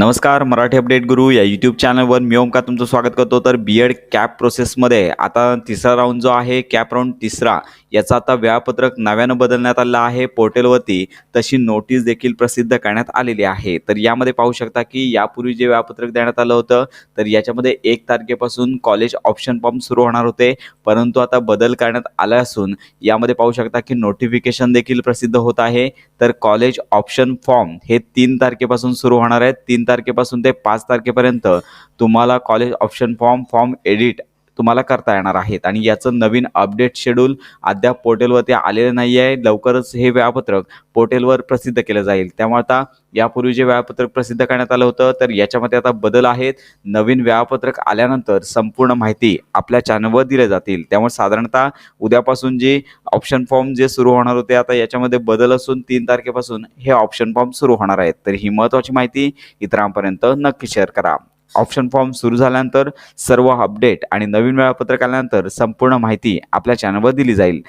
नमस्कार मराठी अपडेट गुरु या यूट्यूब चॅनलवर मी ओमका तुमचं स्वागत करतो. तर बी एड कॅप प्रोसेसमध्ये आता तिसरा राऊंड जो आहे कॅप राऊंड तिसरा. याचं आता वेळापत्रक नव्यानं बदलण्यात आलं आहे. पोर्टलवरती तशी नोटीस देखील प्रसिद्ध करण्यात आलेली आहे. तर यामध्ये पाहू शकता की यापूर्वी जे वेळापत्रक देण्यात आलं होतं तर याच्यामध्ये एक तारखेपासून कॉलेज ऑप्शन फॉर्म सुरू होणार होते. परंतु आता बदल करण्यात आला असून यामध्ये पाहू शकता की नोटिफिकेशन देखील प्रसिद्ध होत आहे. तर कॉलेज ऑप्शन फॉर्म हे तीन तारखेपासून सुरू होणार आहेत तीन तारखेपासून ते पाच तारखेपर्यंत तुम्हाला college option form form edit तुम्हाला करता येणार आहेत. आणि याचं नवीन अपडेट शेड्यूल अद्याप पोर्टलवरती आलेलं नाही आहे. लवकरच हे वेळापत्रक पोर्टलवर प्रसिद्ध केलं जाईल. त्यामुळे आता यापूर्वी जे वेळापत्रक प्रसिद्ध करण्यात आलं होतं तर याच्यामध्ये आता बदल आहेत. नवीन वेळापत्रक आल्यानंतर संपूर्ण माहिती आपल्या चॅनलवर दिल्या जातील. त्यामुळे साधारणतः उद्यापासून जे ऑप्शन फॉर्म जे सुरू होणार होते आता याच्यामध्ये बदल असून तीन तारखेपासून हे ऑप्शन फॉर्म सुरू होणार आहेत. तर ही महत्त्वाची माहिती इतरांपर्यंत नक्की शेअर करा. ऑप्शन फॉर्म सुरू झाल्यानंतर सर्व अपडेट आणि नवीन वेळापत्रक आल्यानंतर संपूर्ण माहिती आपल्या चॅनलवर दिली जाईल.